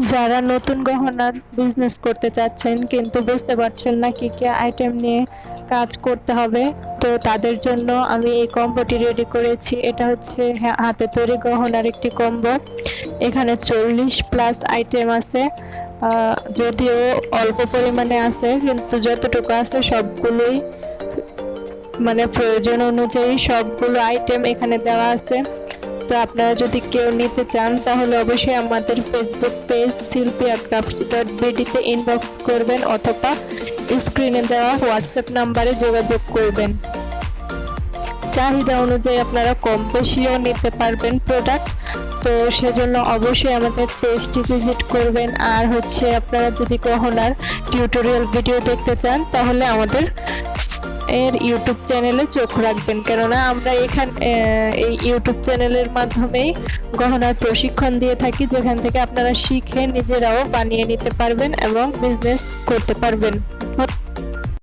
যারা নতুন গহনার বিজনেস করতে চাচ্ছেন কিন্তু বুঝতে পারছেন না কি কি আইটেম নিয়ে কাজ করতে হবে, তো তাদের জন্য আমি এই কম্বোটি রেডি করেছি। এটা হচ্ছে হা- হাতে তৈরি গহনার একটি কম্বো এখানে চল্লিশ প্লাস আইটেম আছে। যদিও অল্প পরিমাণে আছে, কিন্তু যতটুকু আছে সবগুলোই মানে প্রয়োজন অনুযায়ী সবগুলো আইটেম এখানে দেওয়া আছে। তো আপনারা যদি কেউ নিতে চান, তাহলে অবশ্যই আমাদের Facebook page Shilpiya crafts dot বিডিতে inbox করবেন অথবা স্ক্রিনে দেওয়া হোয়াটসঅ্যাপ নাম্বারে যোগাযোগ করবেন। চাহিদা অনুযায়ী আপনারা কম বেশিও নিতে পারবেন প্রোডাক্ট তো সেজন্য অবশ্যই আমাদের পেজটি ভিজিট করবেন। আর হচ্ছে আপনারা যদি গহনার টিউটোরিয়াল ভিডিও দেখতে চান, তাহলে আমাদের এর ইউটিউব চ্যানেলে চোখ রাখবেন। কেননা আমরা এখান এই ইউটিউব চ্যানেলের মাধ্যমেই গহনার প্রশিক্ষণ দিয়ে থাকি, যেখান থেকে আপনারা শিখে নিজেরাও বানিয়ে নিতে পারবেন এবং বিজনেস করতে পারবেন।